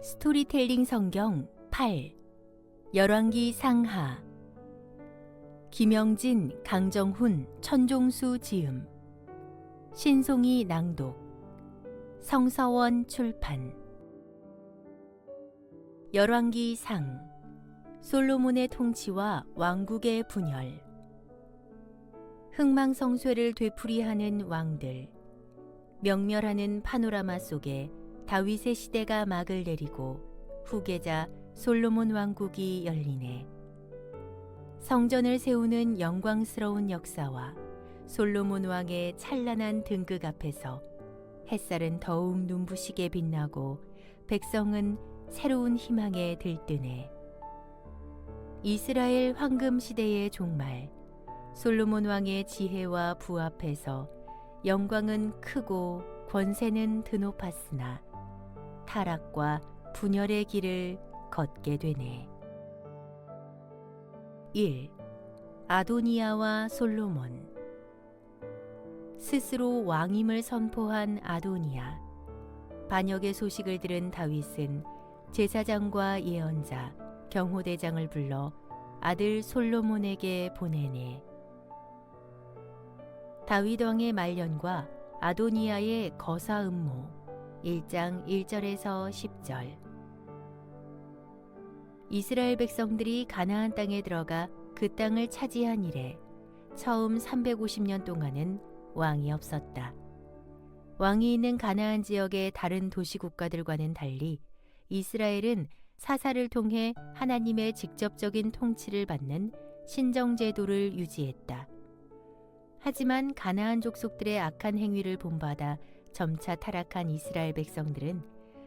스토리텔링 성경 8 열왕기 상하. 김영진, 강정훈, 천종수 지음. 신송이 낭독. 성서원 출판. 열왕기 상. 솔로몬의 통치와 왕국의 분열. 흥망성쇠를 되풀이하는 왕들. 명멸하는 파노라마 속에 다윗의 시대가 막을 내리고 후계자 솔로몬 왕국이 열리네. 성전을 세우는 영광스러운 역사와 솔로몬 왕의 찬란한 등극 앞에서 햇살은 더욱 눈부시게 빛나고 백성은 새로운 희망에 들뜨네. 이스라엘 황금 시대의 종말, 솔로몬 왕의 지혜와 부합해서 영광은 크고 권세는 드높았으나 타락과 분열의 길을 걷게 되네. 1. 아도니아와 솔로몬 스스로 왕임을 선포한 아도니아 반역의 소식을 들은 다윗은 제사장과 예언자, 경호대장을 불러 아들 솔로몬에게 보내네. 다윗 왕의 말년과 아도니아의 거사 음모 1장 1절에서 10절 이스라엘 백성들이 가나안 땅에 들어가 그 땅을 차지한 이래 처음 350년 동안은 왕이 없었다. 왕이 있는 가나안 지역의 다른 도시 국가들과는 달리 이스라엘은 사사를 통해 하나님의 직접적인 통치를 받는 신정 제도를 유지했다. 하지만 가나안 족속들의 악한 행위를 본받아 점차 타락한 이스라엘 백성들은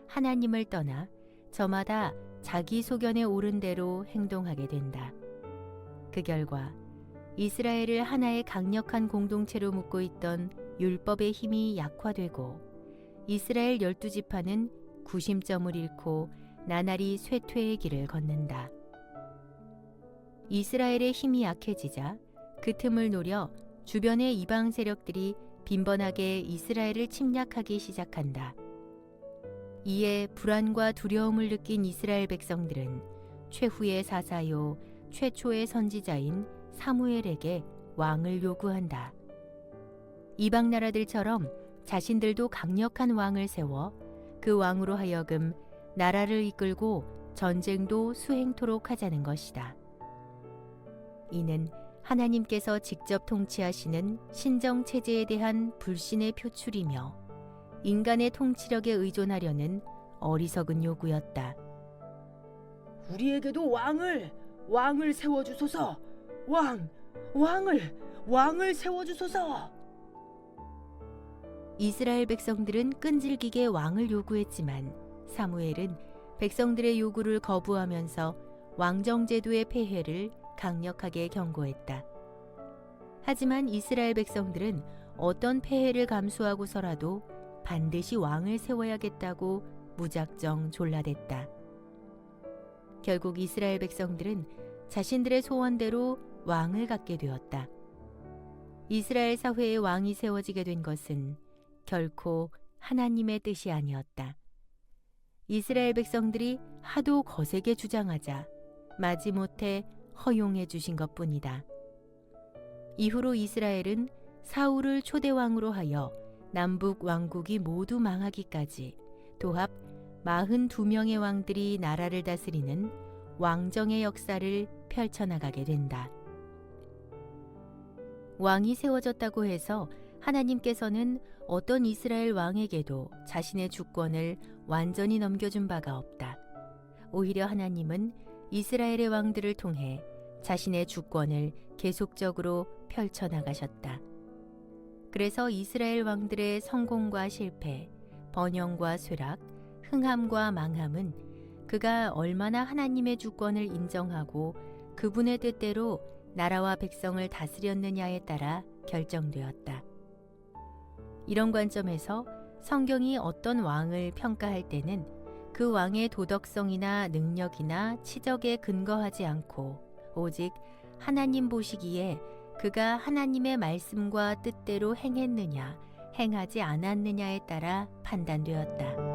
하나님을 떠나 저마다 자기 소견에 오른 대로 행동하게 된다. 그 결과 이스라엘을 하나의 강력한 공동체로 묶고 있던 율법의 힘이 약화되고 이스라엘 열두 지파는 구심점을 잃고 나날이 쇠퇴의 길을 걷는다. 이스라엘의 힘이 약해지자 그 틈을 노려 주변의 이방 세력들이 빈번하게 이스라엘을 침략하기 시작한다. 이에 불안과 두려움을 느낀 이스라엘 백성들은 최후의 사사요 최초의 선지자인 사무엘에게 왕을 요구한다. 이방 나라들처럼 자신들도 강력한 왕을 세워 그 왕으로 하여금 나라를 이끌고 전쟁도 수행토록 하자는 것이다. 이는 하나님께서 직접 통치하시는 신정 체제에 대한 불신의 표출이며 인간의 통치력에 의존하려는 어리석은 요구였다. 우리에게도 왕을 왕을 세워 주소서. 왕 왕을 왕을 세워 주소서. 이스라엘 백성들은 끈질기게 왕을 요구했지만 사무엘은 백성들의 요구를 거부하면서 왕정 제도의 폐해를 강력하게 경고했다. 하지만 이스라엘 백성들은 어떤 폐해를 감수하고서라도 반드시 왕을 세워야겠다고 무작정 졸라댔다. 결국 이스라엘 백성들은 자신들의 소원대로 왕을 갖게 되었다. 이스라엘 사회에 왕이 세워지게 된 것은 결코 하나님의 뜻이 아니었다. 이스라엘 백성들이 하도 거세게 주장하자 마지못해 허용해 주신 것 뿐이다. 이후로 이스라엘은 사울을 초대왕으로 하여 남북 왕국이 모두 망하기까지 도합 42명의 왕들이 나라를 다스리는 왕정의 역사를 펼쳐나가게 된다. 왕이 세워졌다고 해서 하나님께서는 어떤 이스라엘 왕에게도 자신의 주권을 완전히 넘겨준 바가 없다. 오히려 하나님은 이스라엘의 왕들을 통해 자신의 주권을 계속적으로 펼쳐나가셨다. 그래서 이스라엘 왕들의 성공과 실패, 번영과 쇠락, 흥함과 망함은 그가 얼마나 하나님의 주권을 인정하고 그분의 뜻대로 나라와 백성을 다스렸느냐에 따라 결정되었다. 이런 관점에서 성경이 어떤 왕을 평가할 때는 그 왕의 도덕성이나 능력이나 치적에 근거하지 않고 오직 하나님 보시기에 그가 하나님의 말씀과 뜻대로 행했느냐, 행하지 않았느냐에 따라 판단되었다.